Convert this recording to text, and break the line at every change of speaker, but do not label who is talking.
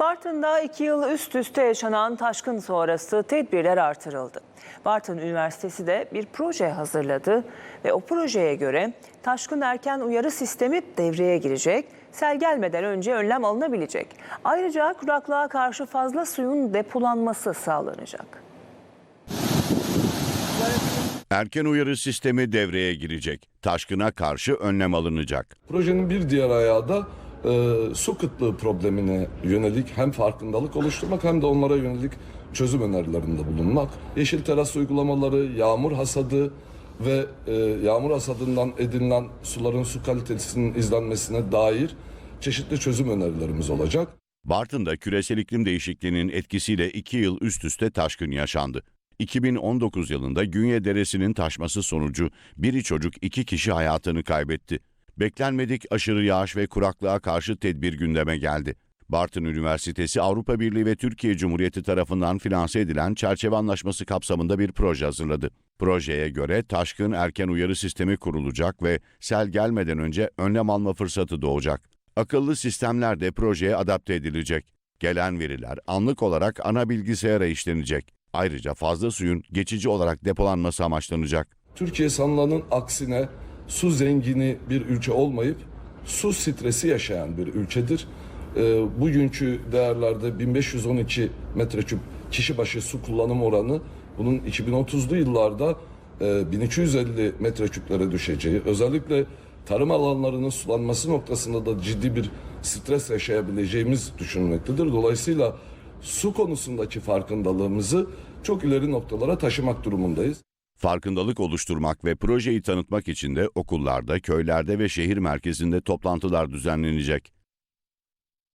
Bartın'da iki yıl üst üste yaşanan taşkın sonrası tedbirler artırıldı. Bartın Üniversitesi de bir proje hazırladı ve o projeye göre taşkın erken uyarı sistemi devreye girecek, sel gelmeden önce önlem alınabilecek. Ayrıca kuraklığa karşı fazla suyun depolanması sağlanacak.
Erken uyarı sistemi devreye girecek. Taşkına karşı önlem alınacak.
Projenin bir diğer ayağı da e, su kıtlığı problemine yönelik hem farkındalık oluşturmak hem de onlara yönelik çözüm önerilerinde bulunmak. Yeşil teras uygulamaları, yağmur hasadı ve e, yağmur hasadından edinilen suların su kalitesinin izlenmesine dair çeşitli çözüm önerilerimiz olacak.
Bartın'da küresel iklim değişikliğinin etkisiyle 2 yıl üst üste taşkın yaşandı. 2019 yılında Günye Deresi'nin taşması sonucu biri çocuk iki kişi hayatını kaybetti. Beklenmedik aşırı yağış ve kuraklığa karşı tedbir gündeme geldi. Bartın Üniversitesi Avrupa Birliği ve Türkiye Cumhuriyeti tarafından finanse edilen çerçeve anlaşması kapsamında bir proje hazırladı. Projeye göre taşkın erken uyarı sistemi kurulacak ve sel gelmeden önce önlem alma fırsatı doğacak. Akıllı sistemler de projeye adapte edilecek. Gelen veriler anlık olarak ana bilgisayara işlenecek. Ayrıca fazla suyun geçici olarak depolanması amaçlanacak.
Türkiye sanılanın aksine su zengini bir ülke olmayıp su stresi yaşayan bir ülkedir. E, bugünkü değerlerde 1512 metreküp kişi başı su kullanım oranı bunun 2030'lu yıllarda e, 1250 metreküplere düşeceği, özellikle tarım alanlarının sulanması noktasında da ciddi bir stres yaşayabileceğimiz düşünülmektedir. Dolayısıyla su konusundaki farkındalığımızı çok ileri noktalara taşımak durumundayız.
Farkındalık oluşturmak ve projeyi tanıtmak için de okullarda, köylerde ve şehir merkezinde toplantılar düzenlenecek.